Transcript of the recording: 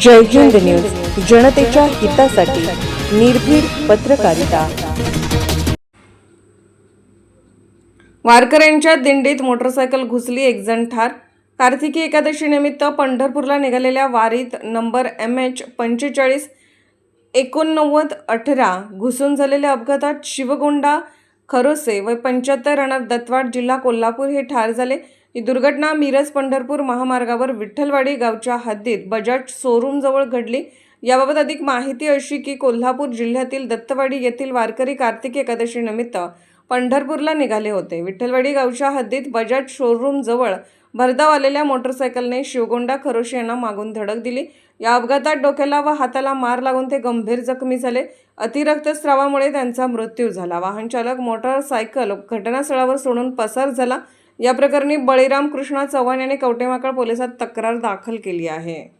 जय Hind news जनतेच्या हितासाठी निर्भीड पत्रकारिता. वारकऱ्यांच्या दिंडीत मोटरसायकल घुसली एक जण ठार. कार्तिकी एकादशी निमित्त पंढरपूरला निघालेल्या वारीत नंबर एम एच पंचेचाळीस एकोणनव्वद अठरा घुसून झालेल्या अपघातात शिवगोंडा खरोसे व पंच्याहत्तर रणात दत्तवाड जिल्हा कोल्हापूर हे ठार झाले. ही दुर्घटना मिरज पंढरपूर महामार्गावर विठ्ठलवाडी गावच्या हद्दीत बजाज शोरूमजवळ घडली. याबाबत अधिक माहिती अशी की कोल्हापूर जिल्ह्यातील दत्तवाडी येथील वारकरी कार्तिक एकादशी निमित्त पंढरपूरला निघाले होते. विठ्ठलवाडी गावच्या हद्दीत बजाज शोरूम जवळ भरधाव आलेल्या मोटरसायकलने शिवगोंडा खरोशी यांना मागून धडक दिली. या अपघातात डोक्याला व हाताला मार लागून ते गंभीर जखमी झाले. अतिरक्तस्रावामुळे त्यांचा मृत्यू झाला. वाहन चालक मोटरसायकल घटनास्थळावर सोडून पसार झाला. या प्रकरणी बळीराम कृष्णा चव्हाण यांनी कवटेमाकळ पोलिसात तक्रार दाखल केली आहे.